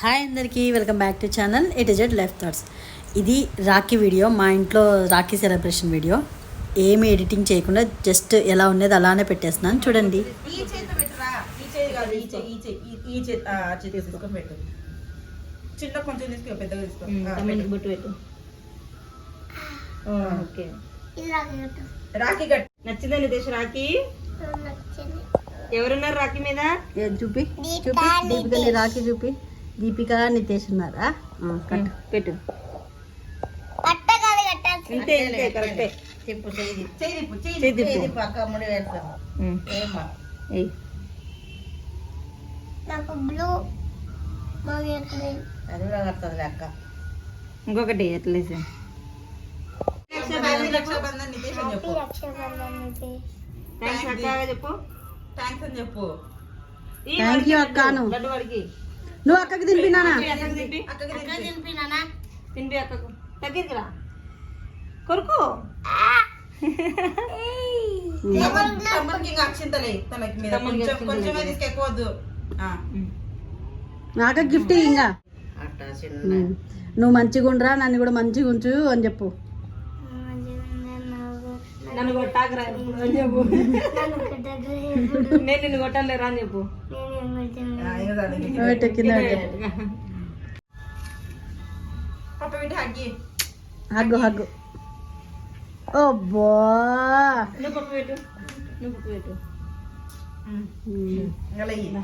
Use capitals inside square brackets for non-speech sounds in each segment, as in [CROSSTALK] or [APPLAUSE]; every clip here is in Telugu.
హాయ్ అందరికీ welcome back to channel it is at left thoughts ఇది రాఖీ వీడియో మా ఇంట్లో రాఖీ సెలబ్రేషన్ వీడియో. ఏమి ఎడిటింగ్ చేయకుండా జస్ట్ ఎలా ఉండేది అలానే పెట్టేస్తున్నాను. చూడండి. చిన్న కొంచెం తీసుకో పెద్దగా తీసుకో. బొట్టు పెట్టు. ఓకే. రాఖీ కట్ నచ్చిందా నితేష్ రాఖీ? ఎవరున్నారు రాఖీ మీద? చూపి? చూపి. దీపికని రాఖీ చూపి. దీపిక నితేష్ ఉన్నారా పెట్టు. ఇంతే ఇంతే కరెక్టే. తిప్పు చేయి చేయి ముడి వేస్తాను. నాకు బ్లూ అది కూడా కడుతుంది అక్క. ఇంకొకటి ఎట్లేసి. హ్యాపీ రక్షాబంధన్ నితేష్ అని చెప్పు. థ్యాంక్స్ అక్క చెప్పు. థ్యాంక్స్ అని చెప్పు. వాడికి you, నువ్వు అక్కకి తినిపినానా తినిపి, అక్కకు తినిపి. అక్కకి దగ్గరికి రా. కొరుకు. నాకు గిఫ్ట్ ఇంకా. అట్టా చిన్న. ఉమ్. నువ్వు మంచిగా ఉండరా నన్ను కూడా మంచిగా ఉంచు అని చెప్పు. నన్ను కొట్టాకరా అని చెప్పు నేను నిన్ను కొట్టాలేరా అని చెప్పు ఆ, ఇంకా చాలు, ఇంకా. పెట్టు కింద పెట్టు పప్ప పెట్టి హగ్గి హగ్గు హగ్గు ఓ బా నువ్వు పప్పు పెట్టు నువ్వు పప్పు పెట్టు ఇంకా లెయ్యి. ఇంకా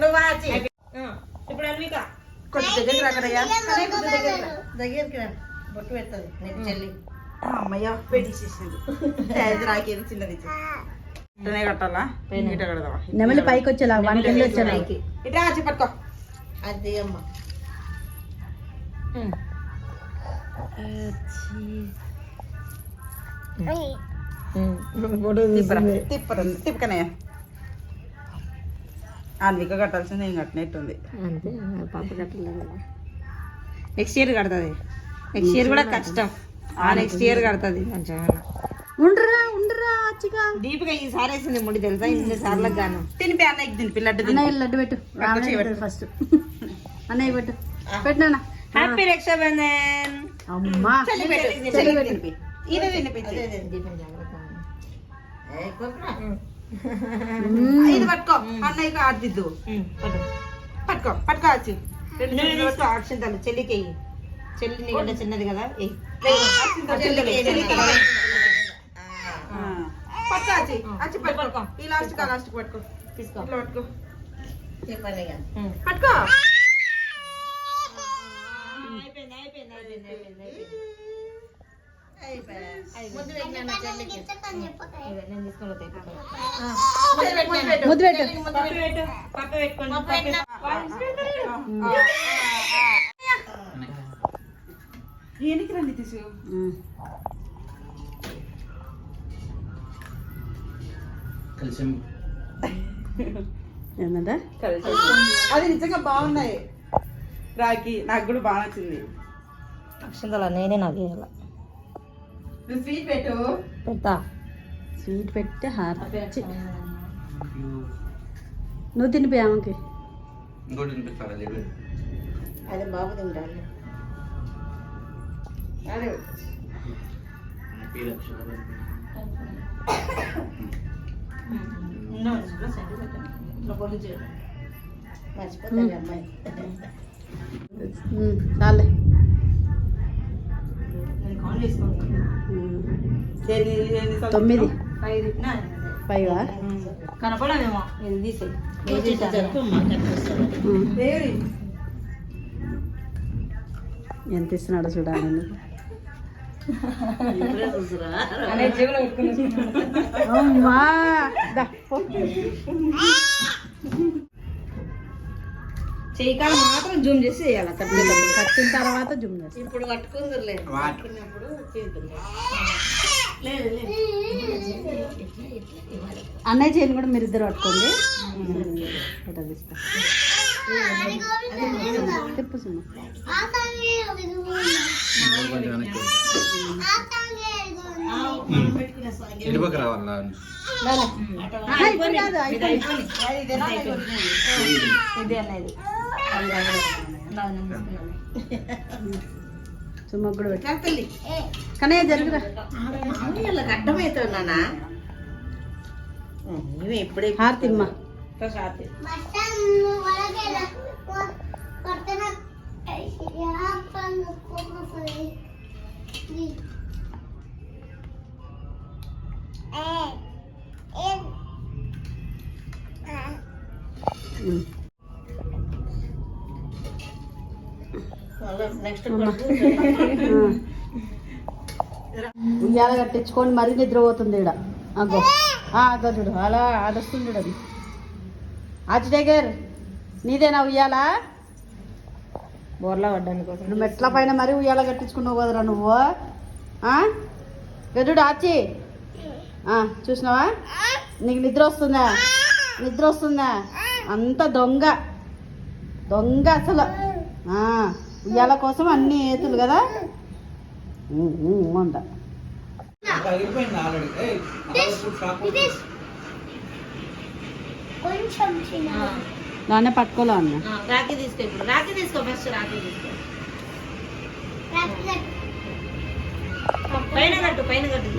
నువ్వు వాచి. ఆ, ఇప్పుడు అన్విక కొంచెం దగ్గరికి రాకరయ్యా అనే కొంచెం దగ్గరికి రా. దగ్గరికి రా బొట్టు పెడుతుంది నీకు చెల్లి అమ్మయ్య రాకేది చిన్నది. ఇట్లనే కట్టాలా? నెమలి పైకి వచ్చేలా. వన్ కిలో వచ్చేలా. ఇట్లా అది అమ్మ. తిప్పకనయ్య. అన్విక కట్టాల్సింది ఏం కట్టినట్టుంది అంతే పాప కట్టలేదు కదా. నెక్స్ట్ ఇయర్ కడుతుంది. నెక్స్ట్ ఇయర్ కూడా కష్టం. ఆ నెక్స్ట్ ఇయర్ కడుతుంది కొంచెం. ఉండరా ఉండరా అచ్చిగా దీపిక ఈసారి వేసింది ముడి తెలుసా? ఇన్ని సార్లకు గాను. తినిపి అన్నయ్యకి తినిపి లడ్డు తినిపి. అన్నయ్య లడ్డు పెట్టు. రావణ ఫస్ట్. అన్నయ్య పెట్టు. పెట్టినా హ్యాపీ రక్షాబంధన్. అమ్మా. చెల్లి పెట్టు చెల్లి తినిపి ఈయన తినిపించి ఇది పట్టుకో. అన్నయ్యకి ఆడిద్దు. ఉమ్, పట్టు. పట్టుకో పట్టుకో వచ్చి తీసుకో అక్షింతలు చెల్లికి వెయ్యి చెల్లి నీకంటే చిన్నది కదా? ఈ లాస్ట్ కా లాస్ట్ పట్టుకో. తీసుకో. పట్టుకో. అయిపోయింది అయిపోయింది అయిపోయింది అయిపోయింది. ముద్దు పెట్టు. పప్పు పెట్టుకోండి ఏనికి రండి తీసు ఉమ్. ఏంటంటే అది నిజంగా బాగున్నాయి. రాఖీ నాకు కూడా బాగా నచ్చింది. అక్షింతలు నేనే నాకు వేయాల నువ్వు స్వీట్ పెట్టు. పెడతా. స్వీట్ పెట్టి హార్. చి. నువ్వు తినిపి ఆమెకి. అది బాబు తింటాను మర్చిపోతాను అమ్మాయి చాలే. తొమ్మిది పైగా కనపడమేమో ఇది ఉమ్. ఎంత ఇస్తున్నాడో చూడాలి నువ్వు. అనే చెవులు పెట్టుకుని అమ్మా దా, పో. చెయ్యి కాలు మాత్రం జూమ్ చేసి చేయాలి అక్కడ కట్టిన తర్వాత జుమ్ చేస్తా. ఇప్పుడు పట్టుకుందరులే. అన్నయ్య చేయని కూడా మీరు ఇద్దరు పట్టుకోండి. ఫోటో సుమా ఇటుపక్క రావాలా? ఇప్పుడు సుమ్మకు కూడా పెట్టు రా తల్లి కన్నయ్య జరుగురా వీళ్ళకి అర్థమవుతున్నానా ఇవి ఎప్పుడే హారతిమ్మ నెక్స్ట్ ఉయ్యాల కట్టించుకొని మరీ నిద్రపోతుంది ఇక్కడ అగో. ఆ, అగో చూడు. అలా చూడు అది ఆచి దగ్గర నీదేనా ఉయ్యాలా? బోర్లా పడ్డాను కోసం. నువ్వు మెట్ల పైన మరీ ఉయ్యాల కట్టించుకున్నావు కదరా నువ్వు? చూడు ఆచి. ఆ, చూసినావా? నీకు నిద్ర వస్తుందా? నిద్ర వస్తుందా? అంత దొంగ. దొంగ అసలు. ఆ, ఉయ్యాల కోసం అన్ని ఏతులు కదా? అంట. కొంచెం చిన్న దాన్నే పట్టుకోలే అన్న. రాఖీ తీసుకో ఇప్పుడు. రాఖీ తీసుకో ఫస్ట్ రాఖీ తీసుకో. రాత్రి పైన కట్టు పైన కట్టు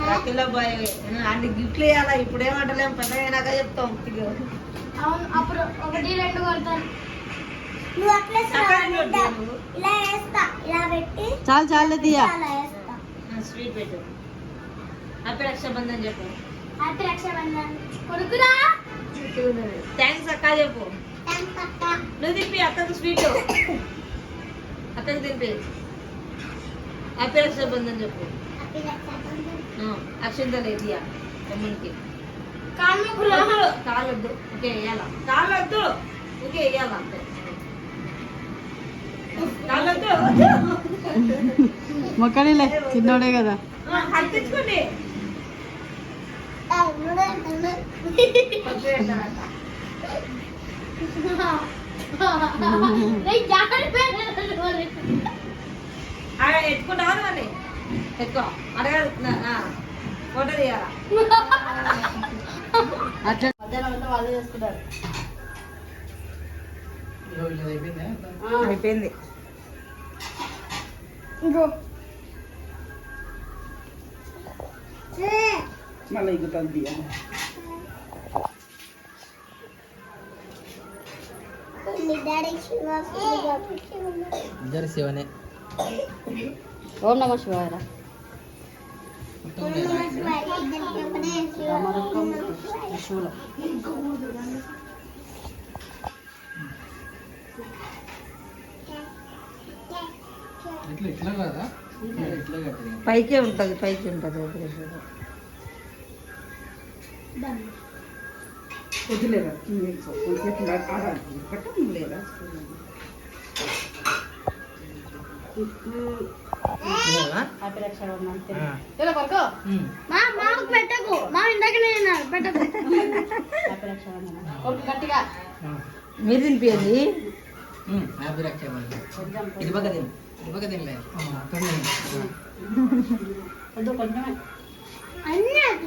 రాఖీలో బాయ్ గిఫ్ట్లు ఇవ్వాలా ఇప్పుడు ఏమంటలేము పెద్దగా అయినాక చెప్తాం. అవును అప్పుడు ఒకటి రెండు కొడతాను నువ్వు అట్లే అక్కడ పెట్టు నువ్వు. ఇలా వేస్తా. ఇలా పెట్టి చాలు చాలు తీయ. అలా వేస్తా. ఆ, స్వీట్ పెట్టు హ్యాపీ రక్షాబంధన్ చెప్పు. హ్యాపీ రక్షాబంధన్ కొడుకురా? థ్యాంక్స్ అక్క చెప్పు. నువ్వు తిప్పి అక్కకు స్వీట్ అక్కకు తింపి హ్యాపీ రక్షాబంధన్ చెప్పు. అక్షింతలు ఎదియా తమ్మునికి కానుకురా వద్దు, కాలొద్దు ఓకే వేయాలా కాలొద్దు ఓకే వేయాలా అంతే. [LAUGHS] మొక్కనిలే చిన్నోడే కదా. ఎత్తుకుంటావా ఎత్తుకో. అడగాలి. ఫోటో తీయాలా? అట్లా మధ్యాహ్నం అంతా వాళ్ళు చేసుకుంటారు. అయిపోయింది. మళ్ళీ ఎగుతుంది తీయాలి. ఇద్దరు శివనే. ఓం నమ శివాయ రామరకం పైకే ఉంటుంది పైకి ఉంటుంది కొంచెం పట్టం లేదా పెట్టకు. మా ఇందాక పెట్టకు. మీరు తినిపించండి హ్యాపీ రక్షాబంధన్ కొంచెం ఇటు పక్క తిను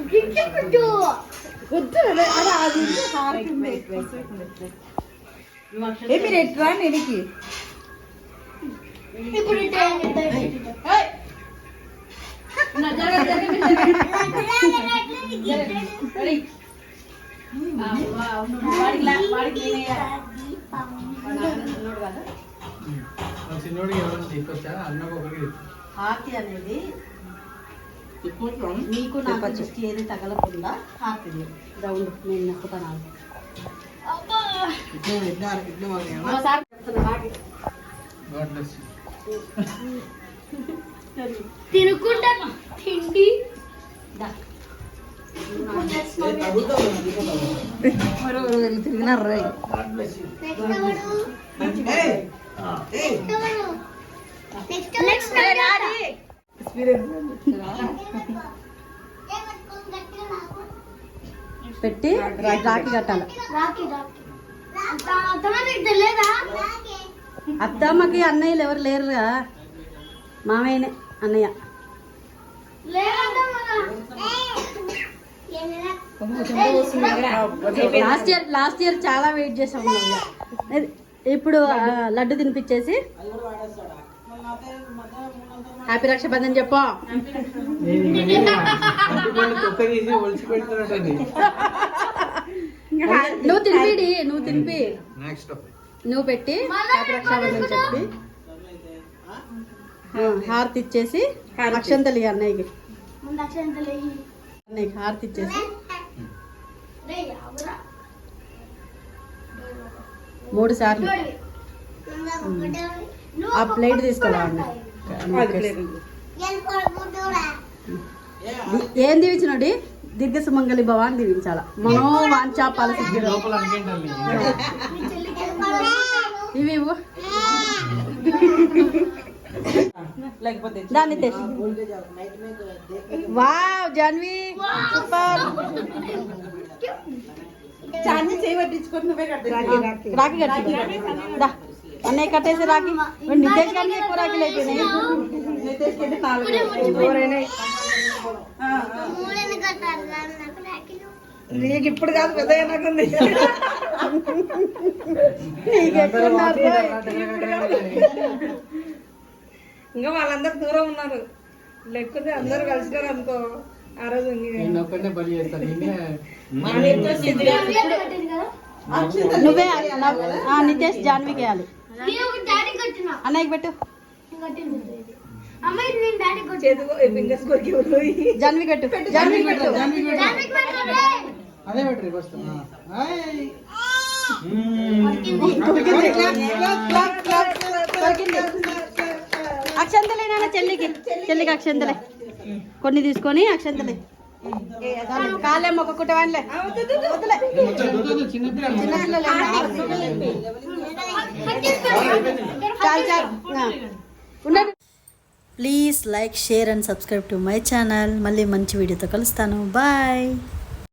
ఇటు చిన్నోడికి ఎవరు తీసుకొచ్చా అన్నకు ఒకరికి హారతి అనేది తిప్పొచ్చు నీకు నాకు దృష్టి ఏది తగలకుండా హారతి రౌండ్. నేను నొక్కుతాను. తినుకుంటా తిండి. తిరిగినారు పెట్టి రాఖీ కట్టాలి. అత్తమ్మకి అన్నయ్యలు ఎవరు లేరుగా మామయ్యనే అన్నయ్య. లాస్ట్ ఇయర్ లాస్ట్ ఇయర్ చాలా వెయిట్ చేసాం. ఇప్పుడు లడ్డు తినిపించేసి హ్యాపీ రక్షాబంధన్ చెప్పు. నువ్వు తినిపిడి నువ్వు తినిపి. నువ్వు పెట్టి హ్యాపీ రక్షాబంధన్ చెప్పి. హారతి ఇచ్చేసి అక్షంతలు అన్నయ్యకి. అన్నయ్యకి హారతి ఇచ్చేసి. మూడు సార్లు. ఆ ప్లేట్ తీసుకురావండి ఏం దీవించినోడి? సుమంగళి భవ అని దీవించాల. మనో వాంచాపాల సిద్ధి లోపల అనుకుంటాను ఇవి. లేకపోతే దాన్ని తెచ్చి. వావ్ జాన్వి. సూపర్. చాన్ని చేయి పట్టించుకొని నువ్వే కట్టు. రాఖీ కట్టి అన్నయ్య కట్టేసి రాఖీ. నితేష్ గారికి ఎక్కువ రాఖీలు అయిపోయినాయి. నితేష్ నాలుగు. నాకు ఇప్పుడు కాదు పెద్ద నాకుంది. ఇంకా వాళ్ళందరూ దూరం ఉన్నారు. లేకపోతే అందరూ కలిసినారు అనుకో. ఆ రోజు ఇంక నేను ఒక్కనే బలి చేస్తాను నేనే జాన్వి కట్టింది కదా? నువ్వే ఆ, నితేష్ కట్టినా. అన్నయ్యకి పెట్టు. పెట్టు. జాన్వికి పెట్టు డాడీకి పెట్టాలి. అదే ఫస్ట్ అక్షంతలేనా చెల్లికి. చెల్లికి అక్షంతలే. కొన్ని తీసుకొని అక్షంతలే. కాలే మొక్క కుట్టవాన్లే. చాలు చాలు ఉండండి please like share and subscribe to my channel. మళ్ళీ మంచి వీడియోతో కలుస్తాను. బాయ్.